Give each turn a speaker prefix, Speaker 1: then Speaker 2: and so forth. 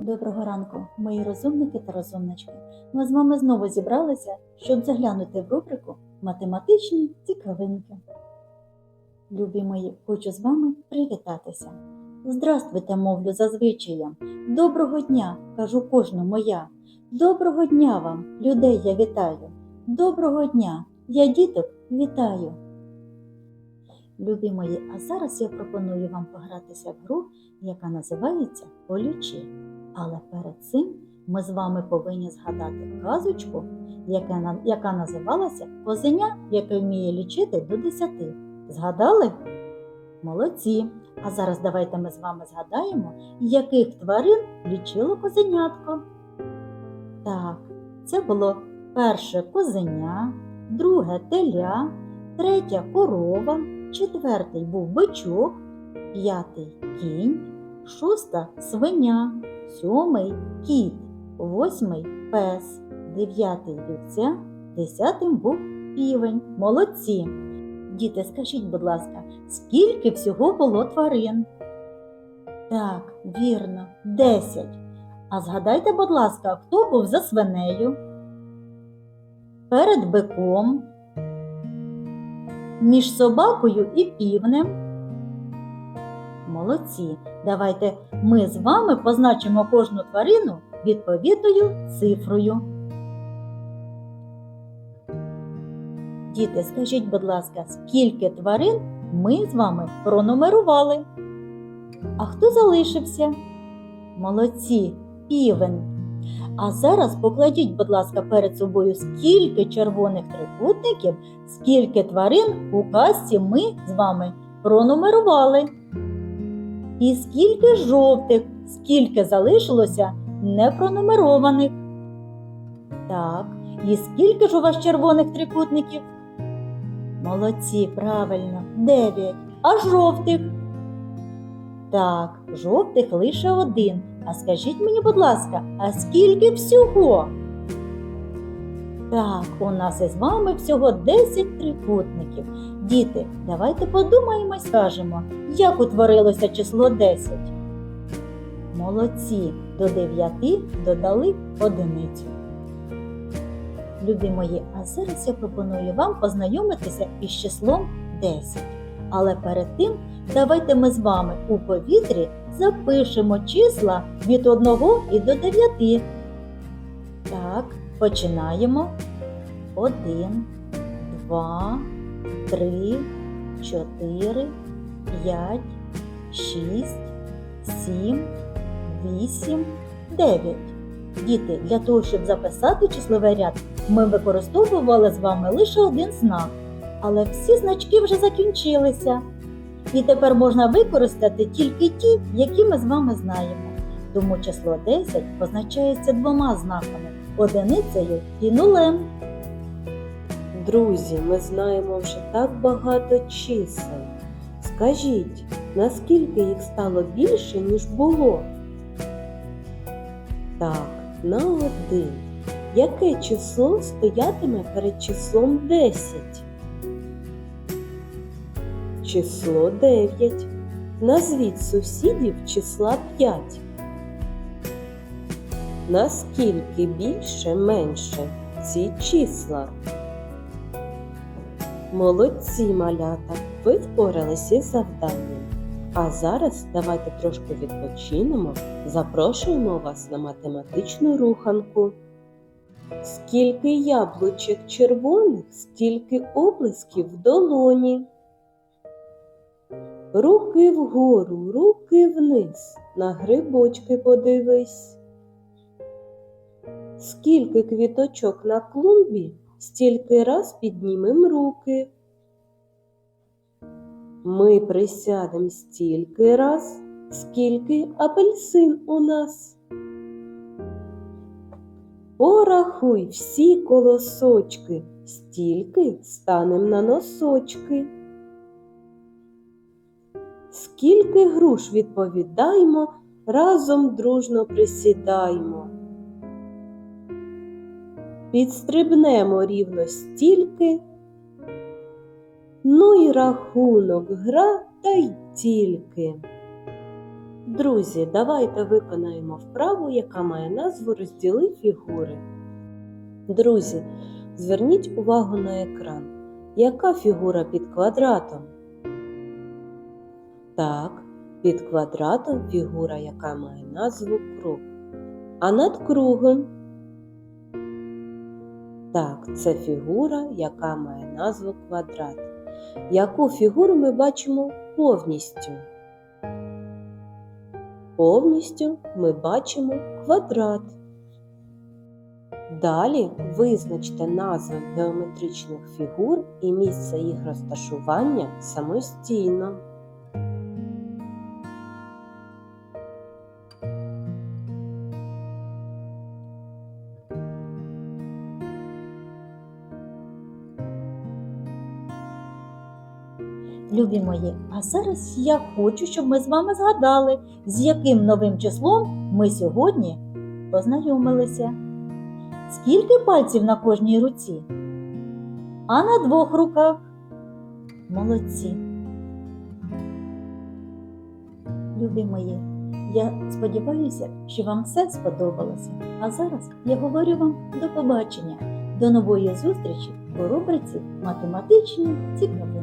Speaker 1: Доброго ранку, мої розумники та розумнички. Ми з вами знову зібралися, щоб заглянути в рубрику Математичні цікавинки. Любі мої, хочу з вами привітатися. Здравствуйте, мовлю за звичаєм. Доброго дня, кажу кожному я. Доброго дня вам, людей я вітаю. Доброго дня, я діток вітаю. Любі мої, а зараз я пропоную вам погратися в гру, яка називається Полічи. Але перед цим ми з вами повинні згадати казочку, яка, яка називалася Козеня, яке вміє лічити до десяти. Згадали? Молодці! А зараз давайте ми з вами згадаємо, яких тварин лічило козенятко. Так, це було перше козеня, друге теля, третя корова, четвертий був бичок, п'ятий кінь, шоста свиня, сьомий кіт, восьмий пес, дев'ятий вівця, десятим був півень. Молодці! Діти, скажіть, будь ласка, скільки всього було тварин? Так, вірно, десять. А згадайте, будь ласка, хто був за свинею? Перед биком, між собакою і півнем. Молодці. Давайте ми з вами позначимо кожну тварину відповідною цифрою. Діти, скажіть, будь ласка, скільки тварин ми з вами пронумерували? А хто залишився? Молодці, півень. А зараз покладіть, будь ласка, перед собою скільки червоних трикутників, скільки тварин у казці ми з вами пронумерували. І скільки жовтих, скільки залишилося непронумерованих. Так, і скільки ж у вас червоних трикутників? Молодці, правильно, дев'ять. А жовтих? Так, жовтих лише один. А скажіть мені, будь ласка, а скільки всього? Так, у нас із вами всього 10 трикутників. Діти, давайте подумаємо і скажемо, як утворилося число 10. Молодці, до 9 додали одиницю. Любі мої, а зараз я пропоную вам познайомитися із числом 10. Але перед тим давайте ми з вами у повітрі запишемо числа від 1 і до 9. Так, починаємо. 1, 2, 3, 4, 5, 6, 7, 8, 9. Діти, для того, щоб записати числовий ряд, ми використовували з вами лише один знак, але всі значки вже закінчилися. І тепер можна використати тільки ті, які ми з вами знаємо. Тому число 10 позначається двома знаками одиницею і нулем.
Speaker 2: Друзі, ми знаємо вже так багато чисел. Скажіть, наскільки їх стало більше, ніж було? Так, на один. Яке число стоятиме перед числом 10? Число 9. Назвіть сусідів числа 5. Наскільки більше менше ці числа? Молодці малята, ви впоралися із завданням. А зараз давайте трошки відпочинемо, запрошуємо вас на математичну руханку. Скільки яблучок червоних, стільки облисків в долоні. Руки вгору, руки вниз, на грибочки подивись. Скільки квіточок на клумбі, стільки раз піднімем руки. Ми присядем стільки раз, скільки апельсин у нас. Порахуй всі колосочки, стільки станем на носочки. Скільки груш відповідаймо, разом дружно присідаймо. Підстрибнемо рівно стільки, Ну і рахунок, гра та й тільки. Друзі, давайте виконаємо вправу, яка має назву розділи фігури. Друзі, зверніть увагу на екран. Яка фігура під квадратом? Так, під квадратом фігура, яка має назву круг. А над кругом? Так, це фігура, яка має назву квадрат. Яку фігуру ми бачимо повністю? Повністю ми бачимо квадрат. Далі визначте назви геометричних фігур і місце їх розташування самостійно.
Speaker 1: Любі мої, а зараз я хочу, щоб ми з вами згадали, з яким новим числом ми сьогодні познайомилися. Скільки пальців на кожній руці? А на двох руках? Молодці. Любі мої, я сподіваюся, що вам все сподобалося. А зараз я говорю вам до побачення, до нової зустрічі у рубриці Математичні цікавинки.